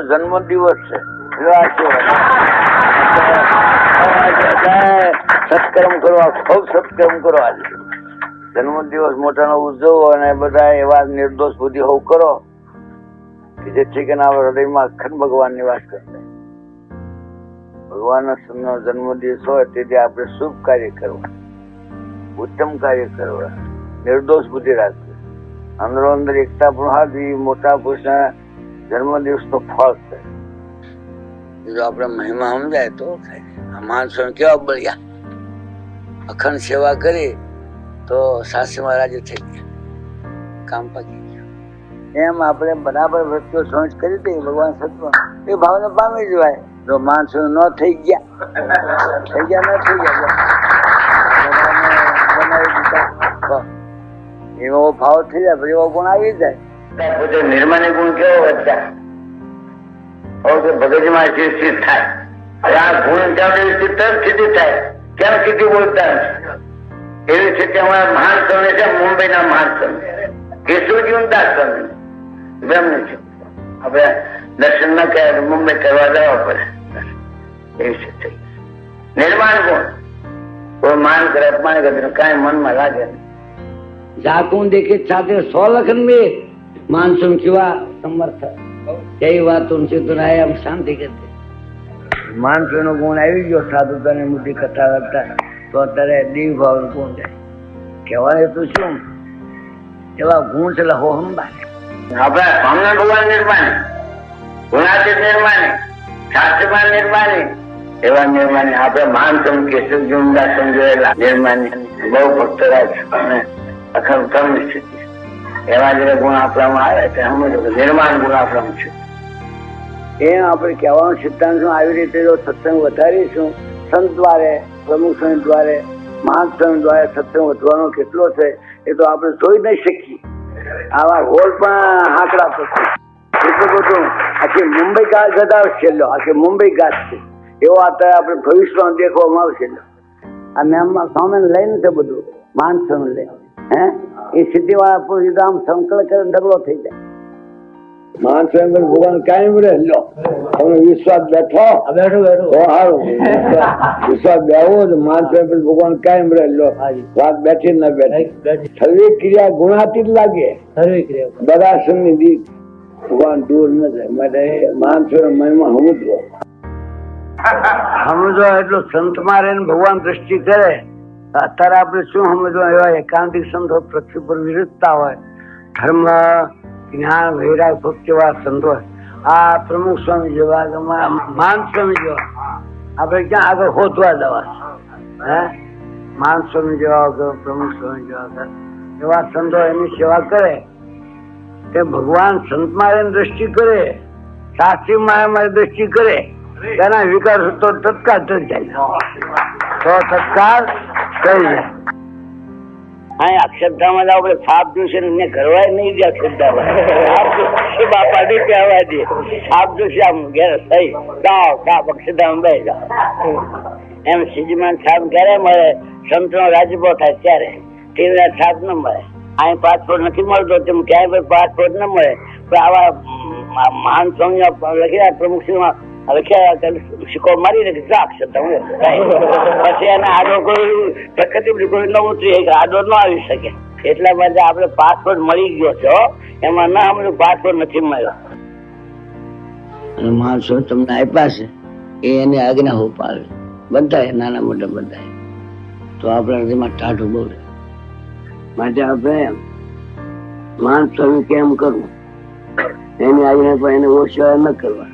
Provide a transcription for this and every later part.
નો જન્મ દિવસ છે. સત્કર્મ કરવા ખૂબ સત્કર્મ કરો જન્મ દિવસ મોટાનો ઉજવો અને બધા એવા નિર્દોષ બુદ્ધિ હોવ કરો કે જેથી કે ના હૃદયમાં અખંડ ભગવાન નિવાસ કરશે ભગવાનનો નો જન્મ દિવસ હોય તેથી આપણે શુભ કાર્ય કરવા ઉત્તમ કાર્ય કરવા નિર્દોષ બુદ્ધિ રાખવી. અંદરો અંદર એકતા પણ હાથવી મોટા પુરુષના જન્મ દિવસ તો ફળ છે. જો આપણે મહિમા સમજાય તો થાય. માણસો કેવા બળ્યા. અખંડ સેવા કરી તો સાસી મહારાજ થઈ ગયા. કામ પાકી એમ આપણે બરાબર વૃત્તિઓ સમજ કરી દઈએ ભગવાન સત્વ. એ ભાવને પામી જવાય. તો માણસો ન થઈ ગયા. થઈ ગયા ન થઈ ગયા. એવો ભાવ થઈ જાય એવો ગુણ આવી જાય. પોતે નિર્માની ગુણ કેવો વધતા હવે ભગતમાં સ્થિત થાય હવે આ ગુણ ત્યાં સ્થિત તરત સ્થિતિ થાય કેમ સ્થિતિ બોલતા નથી એવી સ્થિતિ અમારા મહાન સ્વામી છે મુંબઈના મહાન સ્વામી કેશવજી દાસ સ્વામી બ્રહ્મ છે આપણે દર્શન ના કર્યા તો મુંબઈ કરવા જવા પડે એવી સ્થિતિ નિર્માણ ગુણ કોઈ માન કરે અપમાન કરે કાંઈ મનમાં લાગે નહીં જાતું દેખે છાતે સો લખન બે માનસો કેવા સમર્થ. કઈ વાતો ચિતરાય આમ શાંતિ કરતે માણસો નો ગુણ આવી ગયો સાધુતાની મોટી કથા કરતા તો અત્યારે દેવ ભાવ ગુણ જાય કહેવાય તો શું? એવા ગુણ છે લહો હંબા આપણે સ્વામિનારાયણ ભગવાન નિર્માણી ગુણાતીત નિર્માણી શાસ્ત્રમાં નિર્માણી એવા નિર્માણી આપણે માનસમ કેશવ જીવનદાસ સમજાયેલા નિર્માણી બહુ ભક્તરાજ અને અખંડ કર્મ સ્થિતિ એવા જે ગુણ આપણામાં આવે તે સમજો નિર્માણ ગુણ આપણામાં છે. એ આપણે કહેવાનું સિદ્ધાંત આવી રીતે જો સત્સંગ વધારીશું, સંત દ્વારે, પ્રમુખ સ્વામી દ્વારે, મહાન સ્વામી દ્વારે સત્સંગ વધવાનો કેટલો છે, એ તો આપણે જોઈ નહીં શકીએ. આવા હોલ પણ હાકડા થશે એટલું બધું આખી મુંબઈ ગાજ જતા છેલ્લો, આખી મુંબઈ ગાજ છે. એવો અત્યારે આપણે ભવિષ્યમાં દેખવામાં આવશે. આ મેમમાં સામે લઈને છે બધું માન સામે લઈને. હે? એ સિદ્ધિવાળા પુરુષ આમ સંકલ્પ કરે ઢગલો થઈ જાય. મહાન સ્વામી ભગવાન કાયમ રહે લો તમે વિશ્વાસ બેઠો? બેઠો બેઠો. સારું વિશ્વાસ બેહવો તો મહાન સ્વામી ભગવાન કાયમ રહે લો વાત બેઠી ના બેઠી. સર્વે ક્રિયા ગુણાતીત લાગે. સર્વે ક્રિયા. બધા સમની દીધ ભગવાન દૂર ન જાય. માટે મહાન સ્વામી મહિમા સમજવો. સમજો એટલું સંતમાં રહીને ભગવાન દ્રષ્ટિ કરે અત્યારે આપણે શું સમજવા એવા એકાંતિક સંતો પૃથ્વી પર વિરુદ્ધતા હોય. ધર્મ, જ્ઞાન, વૈરાગ, ભક્તિ જેવા સંતો આ પ્રમુખ સ્વામી જેવા માન સ્વામી જેવા. આપણે ક્યાં આગળ હોતવા દેવા હે? માન સ્વામી જેવા પ્રમુખ સ્વામી જેવા એવા સંતો એની સેવા કરે. તે ભગવાન સંત મારે દ્રષ્ટિ કરે. શાસ્ત્રી મારી દ્રષ્ટિ કરે. તેના વિકાસ તો તત્કાળ થઈ જાય. તો તત્કાળ હા અક્ષરધામાં આપણે સાપ જોશે ને ઘરવાય નહીં ગયા અક્ષરધામ બાપા ને કહેવા દે. સાપ જોશે આમ ઘેર થઈ. જાઓ, સાપ અક્ષરધામ બે એમ સિજમાન સાપ ક્યારે મળે, સંતનો રાજભો થાય ત્યારે. તે સાપ ન મળે. અહીં પાસપોર્ટ નથી મળતો, તેમ ક્યાંય પણ પાસપોર્ટ ન મળે. પણ આવા મહાન સ્વામી લખ્યા પ્રમુખ શ્રીમાં આડો ન આવી શકે. એટલા માટે આપણે પાસપોર્ટ મળી ગયો છે એમાં ના પાસપોર્ટ નથી મળ્યો. અને માણસો તમને આપ્યા છે, એ એની આજ્ઞા ઉપાડે. પાડે બધા નાના મોટા બધા તો આપણે તેમાં ટાઢું બોલે માટે આપણે માણસો કેમ કરવું? એની આજ્ઞા પણ એને ઓછા ન કરવા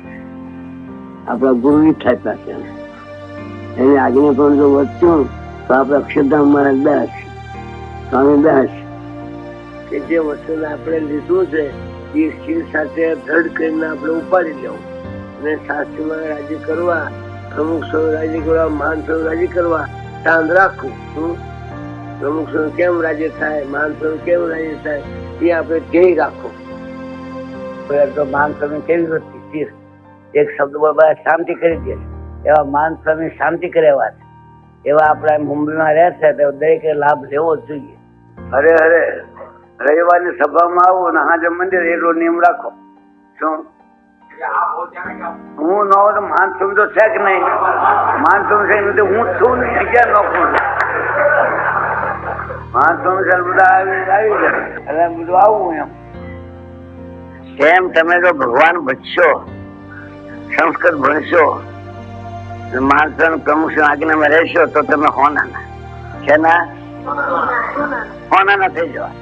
આપણા ગુરુ થાય છે. એની આજ્ઞા પણ જો વધશું, તો આપણે અક્ષરધામ મહારાજ દાસ સ્વામી દાસ કે જે વસ્તુને આપણે લીધું છે, એ શિવ સાથે દ્રઢ કરીને આપણે ઉપાડી લેવું. અને શાસ્ત્રીમાં રાજી કરવા પ્રમુખ સૌ રાજી કરવા માન સૌ રાજી કરવા શાંત રાખવું. શું? પ્રમુખ સૌ કેમ રાજી થાય માન સૌ કેમ રાજી થાય, એ આપણે ધ્યેય પહેલા તો માન તમે કેવી સ્થિર. એક શબ્દ બધા શાંતિ કરી દે. એવા માન સ્વામી શાંતિ કરેવા છે એવા આપણા મુંબઈમાં રહે છે તો દરેકે લાભ લેવો જ જોઈએ. હરે હરે રવિવારની સભામાં આવો ને હાજર મંદિર એટલો નિયમ રાખો. શું? હું ન હોઉં તો માન સમજો છે કે નહીં? માન સમજે હું છું નહીં અગિયાર નોખું માન સમજે બધા આવી આવી જાય. એટલે બધું આવું એમ. એમ તમે જો ભગવાન બચશો સંસ્કૃત ભણશો માણસન પ્રમુખ આજ્ઞામાં રહેશો તો તમે હોનાના. છે ના હોના થઈ જવા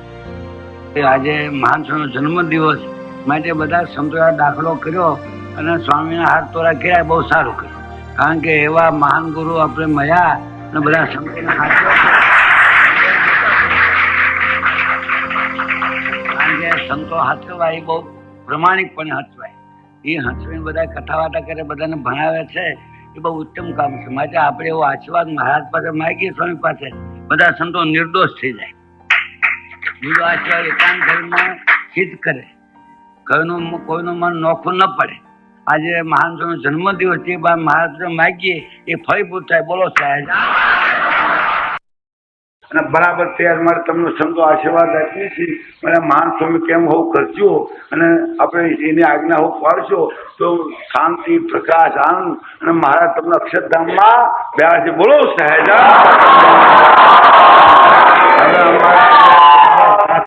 આજે માણસોનો જન્મ દિવસ માટે બધા સંતોએ દાખલો કર્યો અને સ્વામીના હાથ તોરા કર્યા, બહુ સારું કર્યું. કારણ કે એવા મહાન ગુરુ આપણે મળ્યા અને બધા સંતોના હાથ કારણ કે સંતો હાથવાય બહુ પ્રમાણિકપણે હચવાય એ હચવીને બધા કથા વાર્તા કરે, બધાને ભણાવે છે, એ બહુ ઉત્તમ કામ છે. માટે આપણે એવો આશીર્વાદ મહારાજ પાસે માગીએ સ્વામી પાસે બધા સંતો નિર્દોષ થઈ જાય. બીજો આશીર્વાદ એકાંત ધર્મમાં સિદ્ધ કરે. કોઈનું કોઈનું મન નોખું ન પડે. આજે મહાન સ્વામી જન્મ દિવસ છે બાદ મહારાજ માગીએ, એ ફળીભૂત થાય બોલો સાહેબ. અને બરાબર તૈયાર મારે તમને સમજો આશીર્વાદ આપીએ છીએ. અને મહાન સ્વામી કેમ હોવ કરજો અને આપણે એની આજ્ઞા હોવ પાડશો, તો શાંતિ, પ્રકાશ, આનંદ અને મહારાજ તમને અક્ષરધામમાં બેસે બોલો, સહેજા.